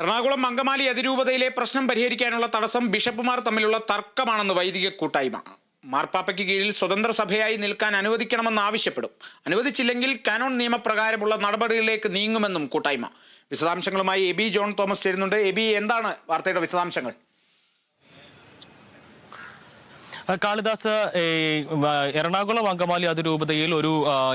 എറണാകുളം മങ്കമാലി അതിരൂപതയിലെ പ്രശ്നം പരിഹരിക്കാനുള്ള തടസ്സം ബിഷപ്പുമാർ തമ്മിലുള്ള തർക്കമാണെന്ന് വൈദിക കൂട്ടായ്മ. മാർപ്പാപ്പയ്ക്ക് കീഴിൽ സ്വതന്ത്ര സഭയായി നിൽക്കാൻ അനുവദിക്കണമെന്ന് ആവശ്യപ്പെടും. അനുവദിച്ചില്ലെങ്കിൽ കാനോൺ നിയമപ്രകാരമുള്ള നടപടികളിലേക്ക് നീങ്ങുമെന്നും കൂട്ടായ്മ. വിശദാംശങ്ങളുമായി എബി ജോൺ തോമസ് ചേരുന്നുണ്ട്. എബി എന്താണ് വാർത്തയുടെ വിശദാംശങ്ങൾ? കാളിദാസ് എറണാകുളം അങ്കമാലി അതിരൂപതയിൽ ഒരു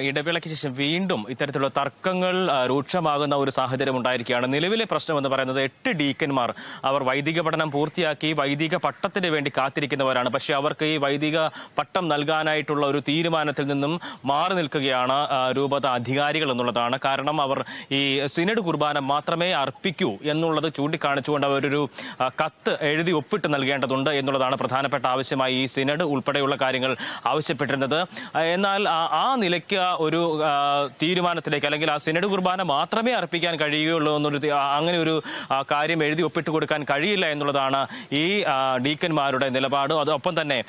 ഇടവേളയ്ക്ക് ശേഷം വീണ്ടും ഇത്തരത്തിലുള്ള തർക്കങ്ങൾ രൂക്ഷമാകുന്ന ഒരു സാഹചര്യം ഉണ്ടായിരിക്കുകയാണ്. നിലവിലെ പ്രശ്നം എന്ന് പറയുന്നത് എട്ട് ഡീക്കന്മാർ അവർ വൈദിക പഠനം പൂർത്തിയാക്കി വൈദിക പട്ടത്തിന് വേണ്ടി കാത്തിരിക്കുന്നവരാണ്. പക്ഷേ അവർക്ക് ഈ വൈദിക പട്ടം നൽകാനായിട്ടുള്ള ഒരു തീരുമാനത്തിൽ നിന്നും മാറി നിൽക്കുകയാണ് രൂപത അധികാരികൾ എന്നുള്ളതാണ്. കാരണം അവർ ഈ സിനഡ് കുർബാന മാത്രമേ അർപ്പിക്കൂ എന്നുള്ളത് ചൂണ്ടിക്കാണിച്ചുകൊണ്ട് അവരൊരു കത്ത് എഴുതി ഒപ്പിട്ട് നൽകേണ്ടതുണ്ട് എന്നുള്ളതാണ് പ്രധാനപ്പെട്ട ആവശ്യമായി ഈ സിനഡ് ഉൾപ്പെടെയുള്ള കാര്യങ്ങൾ ആവശ്യപ്പെട്ടിരുന്നത്. എന്നാൽ ആ- നിലയ്ക്ക് ഒരു തീരുമാനത്തിലേക്ക് അല്ലെങ്കിൽ ആ സിനഡ് കുർബാന മാത്രമേ അർപ്പിക്കാൻ കഴിയുകയുള്ളൂ എന്നൊരു അങ്ങനെ ഒരു കാര്യം എഴുതി ഒപ്പിട്ട് കൊടുക്കാൻ കഴിയില്ല എന്നുള്ളതാണ് ഈ ഡീക്കന്മാരുടെ നിലപാട്. അതോടൊപ്പം തന്നെ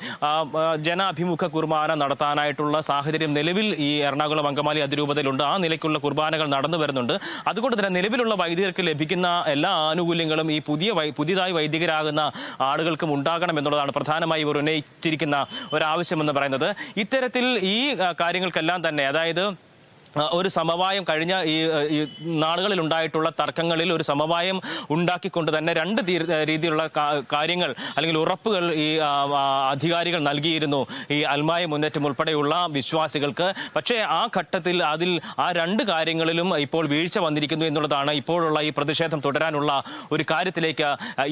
ജനാഭിമുഖ കുർബാന നടത്താനായിട്ടുള്ള സാഹചര്യം നിലവിൽ ഈ എറണാകുളം അങ്കമാലി അതിരൂപതയിലുണ്ട്. ആ നിലയ്ക്കുള്ള കുർബാനകൾ നടന്നു വരുന്നുണ്ട്. അതുകൊണ്ട് തന്നെ നിലവിലുള്ള വൈദികർക്ക് ലഭിക്കുന്ന എല്ലാ ആനുകൂല്യങ്ങളും ഈ പുതിയ പുതിയതായി വൈദികരാകുന്ന ആളുകൾക്കും ഉണ്ടാകണം എന്നുള്ളതാണ് പ്രധാനമായി ഇവർ ഉന്നയിച്ചിരിക്കുന്ന ഒരാവശ്യമെന്ന് പറയുന്നത്. ഇത്തരത്തിൽ ഈ കാര്യങ്ങൾക്കെല്ലാം തന്നെ അതായത് ഒരു സമവായം കഴിഞ്ഞ ഈ നാളുകളിൽ ഉണ്ടായിട്ടുള്ള തർക്കങ്ങളിൽ ഒരു സമവായം ഉണ്ടാക്കിക്കൊണ്ട് തന്നെ രണ്ട് രീതിയിലുള്ള കാര്യങ്ങൾ അല്ലെങ്കിൽ ഉറപ്പുകൾ ഈ അധികാരികൾ നൽകിയിരുന്നു ഈ അൽമായ മുന്നേറ്റം ഉൾപ്പെടെയുള്ള വിശ്വാസികൾക്ക്. പക്ഷേ ആ ഘട്ടത്തിൽ അതിൽ ആ രണ്ട് കാര്യങ്ങളിലും ഇപ്പോൾ വീഴ്ച വന്നിരിക്കുന്നു എന്നുള്ളതാണ് ഇപ്പോഴുള്ള ഈ പ്രതിഷേധം തുടരാനുള്ള ഒരു കാര്യത്തിലേക്ക്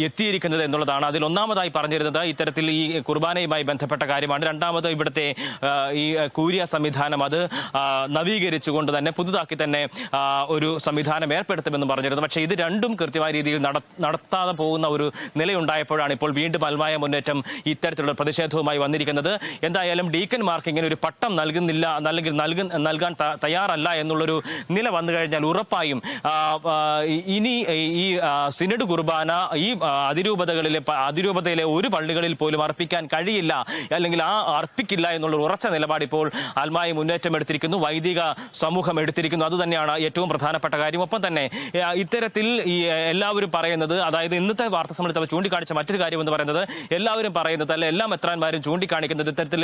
എത്തിയിരിക്കുന്നത് എന്നുള്ളതാണ്. അതിൽ ഒന്നാമതായി പറഞ്ഞിരുന്നത് ഇത്തരത്തിൽ ഈ കുർബാനയുമായി ബന്ധപ്പെട്ട കാര്യമാണ്. രണ്ടാമത് ഇവിടുത്തെ ഈ കൂരിയ സംവിധാനം അത് ആ, നവീകരിച്ചുകൊണ്ട് തന്നെ പുതുതാക്കി തന്നെ ഒരു സംവിധാനം ഏർപ്പെടുത്തുമെന്ന് പറഞ്ഞിരുന്നു. പക്ഷേ ഇത് രണ്ടും കൃത്യമായ രീതിയിൽ നട- നടത്താതെ പോകുന്ന ഒരു നിലയുണ്ടായപ്പോഴാണ് ഇപ്പോൾ വീണ്ടും അൽമായ മുന്നേറ്റം ഇത്തരത്തിലുള്ള പ്രതിഷേധവുമായി വന്നിരിക്കുന്നത്. എന്തായാലും ഡീക്കന്മാർക്ക് ഇങ്ങനെ ഒരു പട്ടം നൽകുന്നില്ല അല്ലെങ്കിൽ നൽകുന്ന നൽകാൻ തയ്യാറല്ല എന്നുള്ളൊരു നില വന്നു കഴിഞ്ഞാൽ ഉറപ്പായും ഇനി ഈ സിനഡ് കുർബാന ഈ അതിരൂപതകളിലെ അതിരൂപതയിലെ ഒരു പള്ളികളിൽ പോലും അർപ്പിക്കാൻ കഴിയില്ല അല്ലെങ്കിൽ ആ അർപ്പിക്കില്ല എന്നുള്ള ഉറച്ച നിലപാട് ഇപ്പോൾ മുന്നേറ്റം എടുത്തിരിക്കുന്നു. വൈദിക സമൂഹം എടുത്തിരിക്കുന്നു അത് തന്നെയാണ് ഏറ്റവും പ്രധാനപ്പെട്ട കാര്യം. ഒപ്പം തന്നെ ഇത്തരത്തിൽ ഈ എല്ലാവരും പറയുന്നത് അതായത് ഇന്നത്തെ വാർത്ത സമ്മേളനത്തിൽ ചൂണ്ടിക്കാണിച്ച മറ്റൊരു കാര്യം എന്ന് പറയുന്നത് എല്ലാവരും പറയുന്നത് അല്ലെ എല്ലാ മെത്രാന്മാരും ചൂണ്ടിക്കാണിക്കുന്നത് ഇത്തരത്തിൽ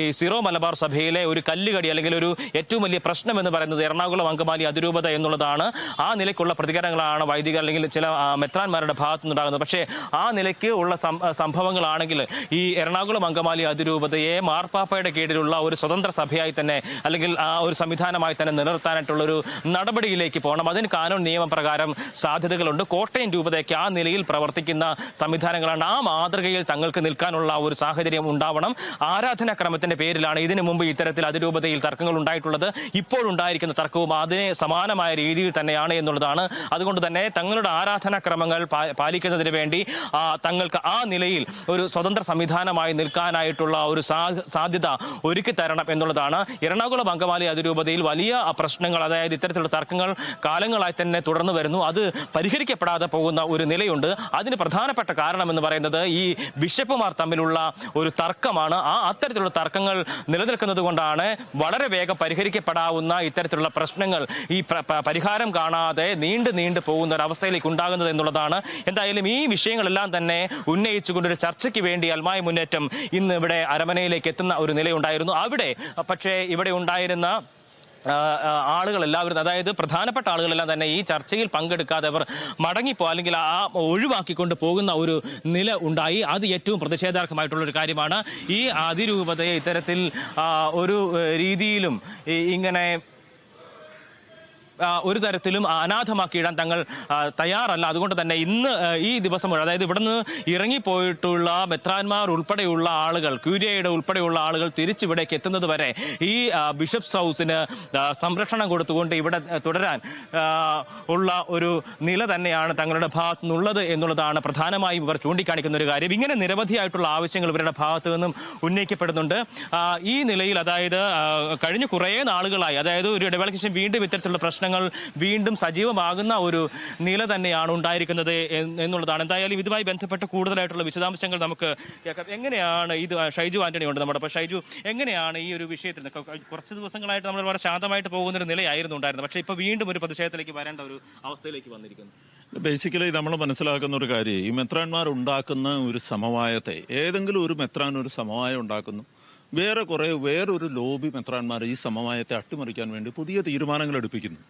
ഈ സിറോ മലബാർ സഭയിലെ ഒരു കല്ലുകടി അല്ലെങ്കിൽ ഒരു ഏറ്റവും വലിയ പ്രശ്നം എന്ന് പറയുന്നത് എറണാകുളം അങ്കമാലി അതിരൂപത എന്നുള്ളതാണ്. ആ നിലയ്ക്കുള്ള പ്രതികരണങ്ങളാണ് വൈദിക അല്ലെങ്കിൽ ചില മെത്രാന്മാരുടെ ഭാഗത്തു നിന്നുണ്ടാകുന്നത്. പക്ഷേ ആ നിലയ്ക്ക് ഉള്ള സംഭവങ്ങളാണെങ്കിൽ ഈ എറണാകുളം അങ്കമാലി അതിരൂപതയെ മാർപ്പാപ്പയുടെ കീഴിലുള്ള ഒരു സ്വതന്ത്ര സഭയായി തന്നെ അല്ലെങ്കിൽ ആ ഒരു സംവിധാനമായി തന്നെ നിലനിർത്താനായിട്ടുള്ള ഒരു നടപടിയിലേക്ക് പോകണം. അതിന് കാനൂൺ നിയമപ്രകാരം സാധ്യതകളുണ്ട്. കോട്ടയം രൂപതയ്ക്ക് ആ നിലയിൽ പ്രവർത്തിക്കുന്ന സംവിധാനങ്ങളാണ് ആ മാതൃകയിൽ തങ്ങൾക്ക് നിൽക്കാനുള്ള ഒരു സാഹചര്യം ഉണ്ടാവണം. ആരാധനാക്രമത്തിന്റെ പേരിലാണ് ഇതിനു മുമ്പ് ഇത്തരത്തിൽ അതിരൂപതയിൽ തർക്കങ്ങൾ ഉണ്ടായിട്ടുള്ളത്. ഇപ്പോൾ ഉണ്ടായിരിക്കുന്ന തർക്കവും അതിനെ സമാനമായ രീതിയിൽ തന്നെയാണ് എന്നുള്ളതാണ്. അതുകൊണ്ട് തന്നെ തങ്ങളുടെ ആരാധനാക്രമങ്ങൾ പാലിക്കുന്നതിന് വേണ്ടി തങ്ങൾക്ക് ആ നിലയിൽ ഒരു സ്വതന്ത്ര സംവിധാനമായി നിൽക്കാനായിട്ടുള്ള ഒരു സാധ്യത ഒരുക്കി തരണം എന്നുള്ളതാണ്. എറണാകുളം അങ്കമാലി അതിരൂപതയിൽ വലിയ പ്രശ്നങ്ങൾ അതായത് ഇത്തരത്തിലുള്ള തർക്കങ്ങൾ കാലങ്ങളായി തന്നെ തുടർന്നു വരുന്നു. അത് പരിഹരിക്കപ്പെടാതെ പോകുന്ന ഒരു നിലയുണ്ട്. അതിന് പ്രധാനപ്പെട്ട കാരണം എന്ന് പറയുന്നത് ഈ ബിഷപ്പുമാർ തമ്മിലുള്ള ഒരു തർക്കമാണ്. ആ അത്തരത്തിലുള്ള തർക്കങ്ങൾ നിലനിൽക്കുന്നത് കൊണ്ടാണ് വളരെ വേഗം പരിഹരിക്കപ്പെടാവുന്ന ഇത്തരത്തിലുള്ള പ്രശ്നങ്ങൾ ഈ പരിഹാരം കാണാതെ നീണ്ടു നീണ്ടു പോകുന്ന ഒരു അവസ്ഥയിലേക്ക് ഉണ്ടാകുന്നത് എന്നുള്ളതാണ്. എന്തായാലും ഈ വിഷയങ്ങളെല്ലാം തന്നെ ഉന്നയിച്ചുകൊണ്ടൊരു ചർച്ചയ്ക്ക് വേണ്ടി അൽമായ മുന്നേറ്റം ഇന്ന് ഇവിടെ അരമനയിലേക്ക് എത്തുന്ന ഒരു നിലയുണ്ടായിരുന്നു. അവിടെ പക്ഷേ ഇവിടെ ഉണ്ടായിരുന്ന ആളുകൾ എല്ലാവരും അതായത് പ്രധാനപ്പെട്ട ആളുകളെല്ലാം തന്നെ ഈ ചർച്ചയിൽ പങ്കെടുക്കാതെ അവർ മടങ്ങിപ്പോ അല്ലെങ്കിൽ ആ ഒഴിവാക്കിക്കൊണ്ട് പോകുന്ന ഒരു നില ഉണ്ടായി. അത് ഏറ്റവും പ്രതിഷേധാർഹമായിട്ടുള്ള ഒരു കാര്യമാണ്. ഈ അതിരൂപതയെ ഇത്തരത്തിൽ ഒരു രീതിയിലും ഇങ്ങനെ ഒരു തരത്തിലും അനാഥമാക്കിയിടാൻ തങ്ങൾ തയ്യാറല്ല. അതുകൊണ്ട് തന്നെ ഇന്ന് ഈ ദിവസം അതായത് ഇവിടുന്ന് ഇറങ്ങിപ്പോയിട്ടുള്ള മെത്രാന്മാർ ഉൾപ്പെടെയുള്ള ആളുകൾ ക്യൂരിയയുടെ ഉൾപ്പെടെയുള്ള ആളുകൾ തിരിച്ചിവിടേക്ക് എത്തുന്നത് വരെ ഈ ബിഷപ്സ് ഹൗസിന് സംരക്ഷണം കൊടുത്തുകൊണ്ട് ഇവിടെ തുടരാൻ ഉള്ള ഒരു നില തന്നെയാണ് തങ്ങളുടെ ഭാഗത്തു നിന്നുള്ളത് എന്നുള്ളതാണ് പ്രധാനമായും ഇവർ ചൂണ്ടിക്കാണിക്കുന്ന ഒരു കാര്യം. ഇങ്ങനെ നിരവധിയായിട്ടുള്ള ആവശ്യങ്ങൾ ഇവരുടെ ഭാഗത്തു നിന്നും ഉന്നയിക്കപ്പെടുന്നുണ്ട്. ഈ നിലയിൽ അതായത് കഴിഞ്ഞ കുറേ നാളുകളായി അതായത് ഒരു ഇടവേളയ്ക്ക് ശേഷം വീണ്ടും ഇത്തരത്തിലുള്ള പ്രശ്നങ്ങൾ വീണ്ടും സജീവമാകുന്ന ഒരു നില തന്നെയാണ് ഉണ്ടായിരിക്കുന്നത് എന്നുള്ളതാണ്. എന്തായാലും ഇതുമായി ബന്ധപ്പെട്ട് കൂടുതലായിട്ടുള്ള വിശദാംശങ്ങൾ നമുക്ക് കേൾക്കാം. എങ്ങനെയാണ് ഇത് ഷൈജു ആന്റണി ഉണ്ട് നമ്മുടെ അപ്പോൾ ഷൈജു എങ്ങനെയാണ് ഈ ഒരു വിഷയത്തിൽ കുറച്ച് ദിവസങ്ങളായിട്ട് നമ്മൾ വളരെ ശാന്തമായിട്ട് പോകുന്ന ഒരു നിലയായിരുന്നു ഉണ്ടായിരുന്നത്. പക്ഷേ ഇപ്പോൾ വീണ്ടും ഒരു പ്രതിഷേധത്തിലേക്ക് വരേണ്ട ഒരു അവസ്ഥയിലേക്ക് വന്നിരിക്കുന്നു. ബേസിക്കലി നമ്മൾ മനസ്സിലാക്കുന്ന ഒരു കാര്യം ഈ മെത്രാന്മാർ ഉണ്ടാക്കുന്ന ഒരു സമവായത്തെ ഏതെങ്കിലും ഒരു മെത്രാൻ ഒരു സമവായം ഉണ്ടാക്കുന്നു. വേറെ കുറെ വേറൊരു ലോബി മെത്രാന്മാർ ഈ സമവായത്തെ അട്ടിമറിക്കാൻ വേണ്ടി പുതിയ തീരുമാനങ്ങൾ എടുപ്പിക്കുന്നു.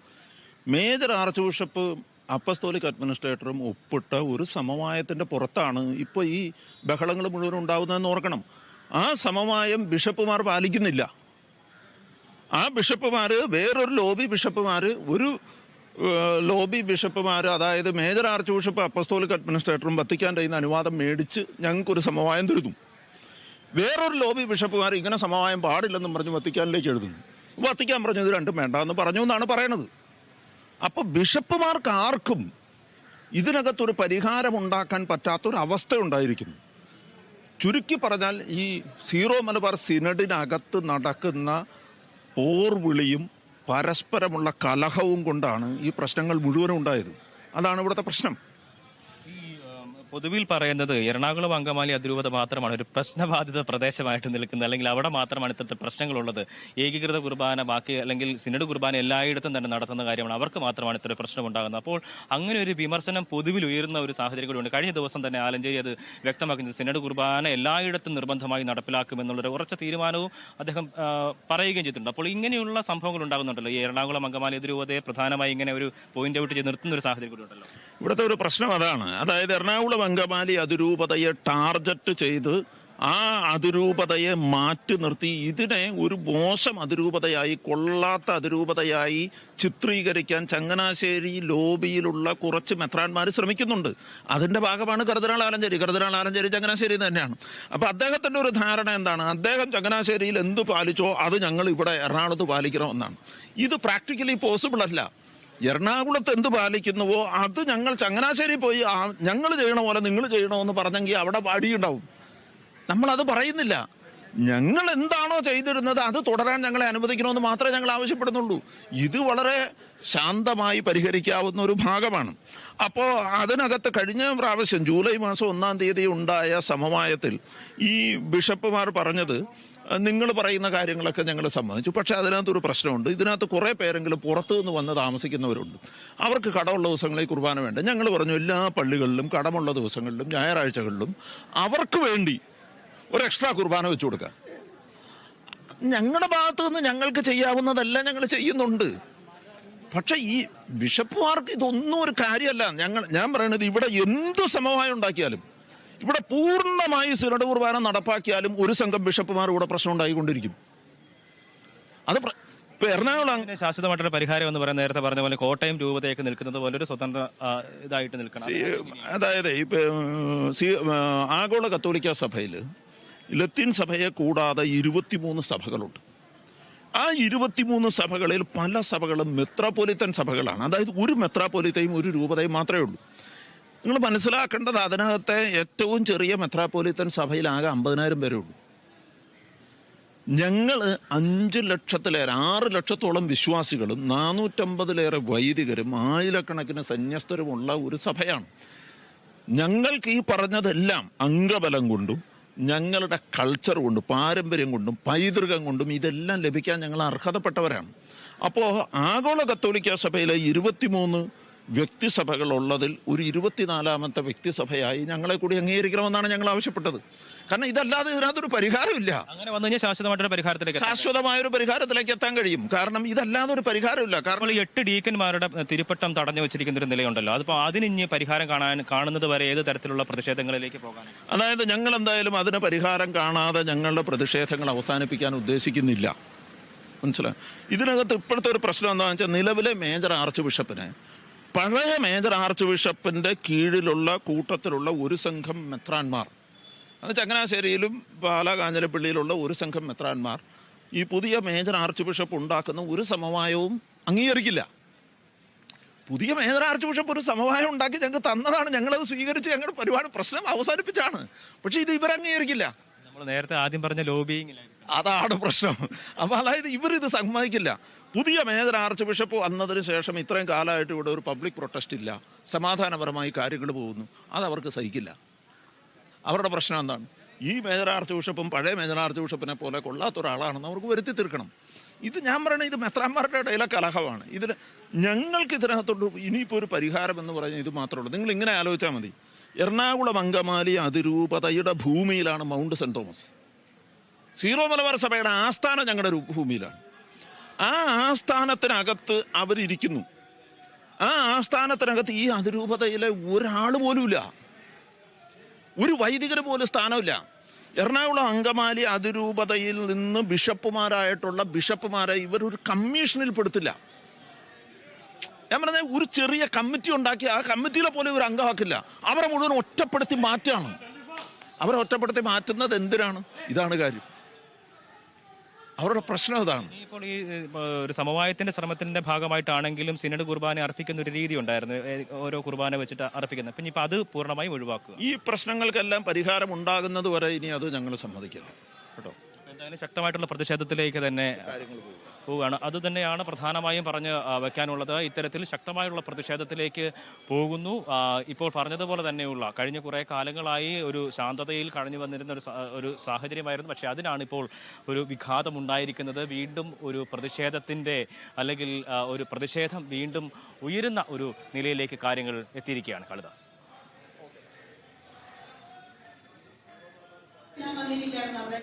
മേജർ ആർച്ച് ബിഷപ്പ് അപ്പസ്തോലിക് അഡ്മിനിസ്ട്രേറ്ററും ഒപ്പിട്ട ഒരു സമവായത്തിന്റെ പുറത്താണ് ഇപ്പോൾ ഈ ബഹളങ്ങൾ മുഴുവൻ ഉണ്ടാവുന്നതെന്ന് ഓർക്കണം. ആ സമവായം ബിഷപ്പുമാർ പാലിക്കുന്നില്ല. ആ ബിഷപ്പുമാർ വേറൊരു ലോബി ബിഷപ്പുമാർ ഒരു ലോബി ബിഷപ്പുമാർ അതായത് മേജർ ആർച്ച് ബിഷപ്പ് അപ്പസ്തോലിക് അഡ്മിനിസ്ട്രേറ്ററും വത്തിക്കാന്റെ കഴിയുന്ന അനുവാദം മേടിച്ച് ഞങ്ങൾക്കൊരു സമവായം തരുന്നു. വേറൊരു ലോബി ബിഷപ്പുമാർ ഇങ്ങനെ സമവായം പാടില്ലെന്നും പറഞ്ഞ് വത്തിക്കാനിലേക്ക് എഴുതുന്നു. വത്തിക്കാൻ പറഞ്ഞു ഇത് രണ്ടും വേണ്ടെന്ന് പറഞ്ഞു എന്നാണ് പറയണത്. അപ്പൊ ബിഷപ്പുമാർക്ക് ആർക്കും ഇതിനകത്തൊരു പരിഹാരം ഉണ്ടാക്കാൻ പറ്റാത്തൊരു അവസ്ഥ ഉണ്ടായിരിക്കുന്നു ചുരുക്കി പറഞ്ഞാൽ ഈ സീറോ മലബാർ സിനഡിനകത്ത് നടക്കുന്ന പോർവിളിയും പരസ്പരമുള്ള കലഹവും കൊണ്ടാണ് ഈ പ്രശ്നങ്ങൾ മുഴുവനും ഉണ്ടായത് അതാണ് ഇവിടുത്തെ പ്രശ്നം. പൊതുവിൽ പറയുന്നത് എറണാകുളം അങ്കമാലി അതിരൂപത മാത്രമാണ് ഒരു പ്രശ്നബാധിത പ്രദേശമായിട്ട് നിൽക്കുന്നത്. അല്ലെങ്കിൽ അവിടെ മാത്രമാണ് ഇത്തരത്തിൽ പ്രശ്നങ്ങളുള്ളത്. ഏകീകൃത കുർബാന ബാക്കി അല്ലെങ്കിൽ സിനഡ് കുർബാന എല്ലായിടത്തും തന്നെ നടത്തുന്ന കാര്യമാണ്. അവർക്ക് മാത്രമാണ് ഇത്തരം പ്രശ്നം ഉണ്ടാകുന്നത് അപ്പോൾ അങ്ങനെ ഒരു വിമർശനം പൊതുവിൽ ഉയരുന്ന ഒരു സാഹചര്യം കൂടിയുണ്ട്. കഴിഞ്ഞ ദിവസം തന്നെ ആലഞ്ചേരി അത് വ്യക്തമാക്കുന്നത് സിനഡ് കുർബാന എല്ലായിടത്തും നിർബന്ധമായി നടപ്പിലാക്കുമെന്നുള്ളൊരു ഉറച്ച തീരുമാനവും അദ്ദേഹം പറയുകയും ചെയ്തിട്ടുണ്ട്. അപ്പോൾ ഇങ്ങനെയുള്ള സംഭവങ്ങൾ ഉണ്ടാകുന്നുണ്ടല്ലോ. ഈ എറണാകുളം അങ്കമാലി അതിരൂപതയെ പ്രധാനമായി ഇങ്ങനെ ഒരു പോയിന്റ് ഔട്ട് ചെയ്ത് നിർത്തുന്ന ഒരു സാഹചര്യം കൂടി ഉണ്ടല്ലോ ഇവിടുത്തെ ഒരു പ്രശ്നം അതാണ്. അതായത് എറണാകുളം അങ്കമാലി അതിരൂപതയെ ടാർഗറ്റ് ചെയ്ത് ആ അതിരൂപതയെ മാറ്റി നിർത്തി. ഇതിനെ ഒരു മോശം അതിരൂപതയായി കൊള്ളാത്ത അതിരൂപതയായി ചിത്രീകരിക്കാൻ ചങ്ങനാശ്ശേരി ലോബിയിലുള്ള കുറച്ച് മെത്രാന്മാർ ശ്രമിക്കുന്നുണ്ട്. അതിന്റെ ഭാഗമാണ് കരുതനാൾ ആലഞ്ചേരി. കരുതനാൾ ആലഞ്ചേരി ചങ്ങനാശ്ശേരി തന്നെയാണ്. അപ്പോൾ അദ്ദേഹത്തിന്റെ ഒരു ധാരണ എന്താണ്? അദ്ദേഹം ചങ്ങനാശ്ശേരിയിൽ എന്ത് പാലിച്ചോ അത് ഞങ്ങൾ ഇവിടെ എറണാകുളത്ത് പാലിക്കണമെന്നാണ്. ഇത് പ്രാക്ടിക്കലി പോസിബിൾ അല്ല. എറണാകുളത്ത് എന്ത് പാലിക്കുന്നുവോ അത് ഞങ്ങൾ ചങ്ങനാശ്ശേരി പോയി ഞങ്ങൾ ചെയ്യണ പോലെ നിങ്ങൾ ചെയ്യണമെന്ന് പറഞ്ഞെങ്കിൽ അവിടെ അടിയുണ്ടാവും. നമ്മളത് പറയുന്നില്ല. ഞങ്ങൾ എന്താണോ ചെയ്തിരുന്നത് അത് തുടരാൻ ഞങ്ങളെ അനുവദിക്കണമെന്ന് മാത്രമേ ഞങ്ങൾ ആവശ്യപ്പെടുന്നുള്ളൂ. ഇത് വളരെ ശാന്തമായി പരിഹരിക്കാവുന്ന ഒരു ഭാഗമാണ്. അപ്പോൾ അതിനകത്ത് കഴിഞ്ഞ പ്രാവശ്യം ജൂലൈ മാസം ഒന്നാം തീയതി ഉണ്ടായ സമവായത്തിൽ ഈ ബിഷപ്പുമാർ പറഞ്ഞത് നിങ്ങൾ പറയുന്ന കാര്യങ്ങളൊക്കെ ഞങ്ങൾ സമ്മതിച്ചു പക്ഷേ അതിനകത്തൊരു പ്രശ്നമുണ്ട്. ഇതിനകത്ത് കുറേ പേരെങ്കിലും പുറത്തു നിന്ന് വന്ന് താമസിക്കുന്നവരുണ്ട്. അവർക്ക് കടമുള്ള ദിവസങ്ങളിൽ കുർബാന വേണ്ട. ഞങ്ങൾ പറഞ്ഞു എല്ലാ പള്ളികളിലും കടമുള്ള ദിവസങ്ങളിലും ഞായറാഴ്ചകളിലും അവർക്ക് വേണ്ടി ഒരു എക്സ്ട്രാ കുർബാന വെച്ചു കൊടുക്കാം. ഞങ്ങളുടെ ഭാഗത്തു നിന്ന് ഞങ്ങൾക്ക് ചെയ്യാവുന്നതെല്ലാം ഞങ്ങൾ ചെയ്യുന്നുണ്ട്. പക്ഷെ ഈ ബിഷപ്പുമാർക്ക് ഇതൊന്നും ഒരു കാര്യമല്ല. ഞങ്ങൾ ഞാൻ പറയുന്നത് ഇവിടെ എന്ത് സമവായം ഉണ്ടാക്കിയാലും ഇവിടെ പൂർണമായി സിനഡ് കുർബാന നടപ്പാക്കിയാലും ഒരു സംഘം ബിഷപ്പുമാർ ഇവിടെ പ്രശ്നം ഉണ്ടായിക്കൊണ്ടിരിക്കും. അത് ഇപ്പൊ എറണാകുളം ശാശ്വതമായിട്ടുള്ള പരിഹാരം എന്ന് പറയാൻ നേരത്തെ പറഞ്ഞ പോലെ കോട്ടയം രൂപതയൊക്കെ നിൽക്കുന്നത് പോലെ ഒരു സ്വതന്ത്ര ഇതായിട്ട് നിൽക്കണം. അതായത് ഇപ്പൊ ആഗോള കത്തോലിക്ക സഭയിൽ ലത്തീൻ സഭയെ കൂടാതെ ഇരുപത്തിമൂന്ന് സഭകളുണ്ട്. ആ ഇരുപത്തിമൂന്ന് സഭകളിൽ പല സഭകളും മെത്രാപോലിത്തൻ സഭകളാണ്. അതായത് ഒരു മെത്രാപൊലിത്തയും ഒരു രൂപതയും മാത്രമേ ഉള്ളൂ. നിങ്ങൾ മനസ്സിലാക്കേണ്ടത് അതിനകത്തെ ഏറ്റവും ചെറിയ മെത്രാപ്പോലിത്തൻ സഭയിൽ ആകെ അമ്പതിനായിരം പേരേ ഉള്ളൂ. ഞങ്ങൾ അഞ്ച് ലക്ഷത്തിലേറെ ആറ് ലക്ഷത്തോളം വിശ്വാസികളും നാനൂറ്റമ്പതിലേറെ വൈദികരും ആയിരക്കണക്കിന് സന്യസ്തരുമുള്ള ഒരു സഭയാണ്. ഞങ്ങൾക്ക് ഈ പറഞ്ഞതെല്ലാം അംഗബലം കൊണ്ടും ഞങ്ങളുടെ കൾച്ചർ കൊണ്ടും പാരമ്പര്യം കൊണ്ടും പൈതൃകം കൊണ്ടും ഇതെല്ലാം ലഭിക്കാൻ ഞങ്ങൾ അർഹതപ്പെട്ടവരാണ്. അപ്പോൾ ആഗോള കത്തോലിക്ക സഭയിലെ ഇരുപത്തിമൂന്ന് വ്യക്തിസഭകൾ ഉള്ളതിൽ ഒരു ഇരുപത്തിനാലാമത്തെ വ്യക്തിസഭയായി ഞങ്ങളെ കൂടി അംഗീകരിക്കണമെന്നാണ് ഞങ്ങൾ ആവശ്യപ്പെട്ടത്. കാരണം ഇതല്ലാതെ ഇതിനകത്തൊരു പരിഹാരമില്ല. അങ്ങനെ വന്നു കഴിഞ്ഞാൽ ശാശ്വതമായിട്ടൊരു പരിഹാരത്തിലേക്ക്. ശാശ്വതമായ ഒരു പരിഹാരത്തിലേക്ക് എത്താൻ കഴിയും. കാരണം ഇതല്ലാതെ ഒരു പരിഹാരമില്ല. കാരണം എട്ട് ഡീക്കന്മാരുടെ തിരുപ്പട്ടം തടഞ്ഞു വെച്ചിരിക്കുന്ന ഒരു നിലയുണ്ടല്ലോ. അതിപ്പോ അതിന് ഇനി പരിഹാരം കാണാൻ കാണുന്നത് വരെ ഏത് തരത്തിലുള്ള പ്രതിഷേധങ്ങളിലേക്ക് പോകാൻ? അതായത് ഞങ്ങൾ എന്തായാലും അതിന് പരിഹാരം കാണാതെ ഞങ്ങളുടെ പ്രതിഷേധങ്ങൾ അവസാനിപ്പിക്കാൻ ഉദ്ദേശിക്കുന്നില്ല. മനസ്സിലായി? ഇതിനകത്ത് ഇപ്പോഴത്തെ ഒരു പ്രശ്നം എന്താണെന്ന് വെച്ചാൽ നിലവിലെ മേജർ ആർച്ച് ബിഷപ്പിനെ പഴയ മേജർ ആർച്ച് ബിഷപ്പിന്റെ കീഴിലുള്ള കൂട്ടത്തിലുള്ള ഒരു സംഘം മെത്രാന്മാർ അത് ചങ്ങനാശ്ശേരിയിലും പാലാകാഞ്ഞിരപ്പള്ളിയിലുള്ള ഒരു സംഘം മെത്രാന്മാർ ഈ പുതിയ മേജർ ആർച്ച് ബിഷപ്പ് ഉണ്ടാക്കുന്ന ഒരു സമവായവും അംഗീകരിക്കില്ല. പുതിയ മേജർ ആർച്ച് ബിഷപ്പ് ഒരു സമവായം ഉണ്ടാക്കി ഞങ്ങൾക്ക് തന്നതാണ്. ഞങ്ങളത് സ്വീകരിച്ച് ഞങ്ങളുടെ പരിപാടി പ്രശ്നം അവസാനിപ്പിച്ചാണ്. പക്ഷേ ഇത് ഇവർ അംഗീകരിക്കില്ല നേരത്തെ ആദ്യം പറഞ്ഞ ലോബിയിങ് അതാണ് പ്രശ്നം. അപ്പൊ അതായത് ഇവരിത് സമ്മതിക്കില്ല. പുതിയ മേജർ ആർച്ച് ബിഷപ്പ് വന്നതിന് ശേഷം ഇത്രയും കാലമായിട്ട് ഇവിടെ ഒരു പബ്ലിക് പ്രൊട്ടസ്റ്റ് ഇല്ല. സമാധാനപരമായി കാര്യങ്ങൾ പോകുന്നു. അത് അവർക്ക് സഹിക്കില്ല. അവരുടെ പ്രശ്നം എന്താണ്? ഈ മേജർ ആർച്ച് ബിഷപ്പും പഴയ മേജർ ആർച്ച് ബിഷപ്പിനെ പോലെ കൊള്ളാത്ത ഒരാളാണെന്ന് അവർക്ക് വരുത്തി തീർക്കണം. ഇത് ഞാൻ പറയണത് ഇത് മെത്രാന്മാരുടെ ഇടയിലെ കലഹമാണ്. ഇതിൽ ഞങ്ങൾക്ക് ഇതിനകത്തോട്ട് ഇനിയിപ്പോൾ ഒരു പരിഹാരം എന്ന് പറഞ്ഞാൽ ഇത് മാത്രമേ ഉള്ളൂ. നിങ്ങൾ ഇങ്ങനെ ആലോചിച്ചാൽ മതി. എറണാകുളം അങ്കമാലി അതിരൂപതയുടെ ഭൂമിയിലാണ് Mount Saint Thomas. Syro Malabar സഭയുടെ ആസ്ഥാനം ഞങ്ങളുടെ ഭൂമിയിലാണ്. ആ ആസ്ഥാനത്തിനകത്ത് അവരിയ്ക്കുന്നു ആ ആസ്ഥാനത്തിനകത്ത് ഈ അതിരൂപതയിലെ ഒരാൾ പോലുമില്ല. ഒരു വൈദികർ പോലും സ്ഥാനമില്ല. എറണാകുളം അങ്കമാലി അതിരൂപതയിൽ നിന്ന് ബിഷപ്പുമാരായിട്ടുള്ള ബിഷപ്പുമാരെ ഇവരൊരു കമ്മീഷനിൽ പെടുത്തില്ല. ഞാൻ പറഞ്ഞ ഒരു ചെറിയ കമ്മിറ്റി ഉണ്ടാക്കി ആ കമ്മിറ്റിയിലെ പോലെ ഒരു അംഗമാക്കില്ല. അവരെ മുഴുവൻ ഒറ്റപ്പെടുത്തി മാറ്റാണ് അവരെ ഒറ്റപ്പെടുത്തി മാറ്റുന്നത് എന്തിനാണ്? ഇതാണ് കാര്യം. അവരുടെ പ്രശ്നം അതാണ്. ഇപ്പോൾ ഈ ഒരു സമവായത്തിന്റെ ശ്രമത്തിന്റെ ഭാഗമായിട്ടാണെങ്കിലും സിനഡ് കുർബാന അർപ്പിക്കുന്ന ഒരു രീതി ഉണ്ടായിരുന്നു. ഓരോ കുർബാന വെച്ചിട്ട് അർപ്പിക്കുന്നത് പിന്നെ ഇപ്പൊ അത് പൂർണമായും ഒഴിവാക്കുക. ഈ പ്രശ്നങ്ങൾക്കെല്ലാം പരിഹാരം ഉണ്ടാകുന്നത് വരെ ഇനി അത് ഞങ്ങൾ സമ്മതിക്കില്ല. കേട്ടോ? എന്തായാലും ശക്തമായിട്ടുള്ള പ്രതിഷേധത്തിലേക്ക് തന്നെ പോവുകയാണ്. അത് തന്നെയാണ് പ്രധാനമായും പറഞ്ഞ് വെക്കാനുള്ളത്. ഇത്തരത്തിൽ ശക്തമായുള്ള പ്രതിഷേധത്തിലേക്ക് പോകുന്നു. ഇപ്പോൾ പറഞ്ഞതുപോലെ തന്നെയുള്ള കഴിഞ്ഞ കുറേ കാലങ്ങളായി ഒരു ശാന്തതയിൽ കഴിഞ്ഞു വന്നിരുന്ന ഒരു ഒരു സാഹചര്യമായിരുന്നു. പക്ഷേ അതിനാണ് ഇപ്പോൾ ഒരു വിഘാതം ഉണ്ടായിരിക്കുന്നത്. വീണ്ടും ഒരു പ്രതിഷേധത്തിന്റെ അല്ലെങ്കിൽ ഒരു പ്രതിഷേധം വീണ്ടും ഉയരുന്ന ഒരു നിലയിലേക്ക് കാര്യങ്ങൾ എത്തിയിരിക്കുകയാണ്. കാളിദാസ്. ഞാൻ വന്നിരിക്കുകയാണ് നമ്മുടെ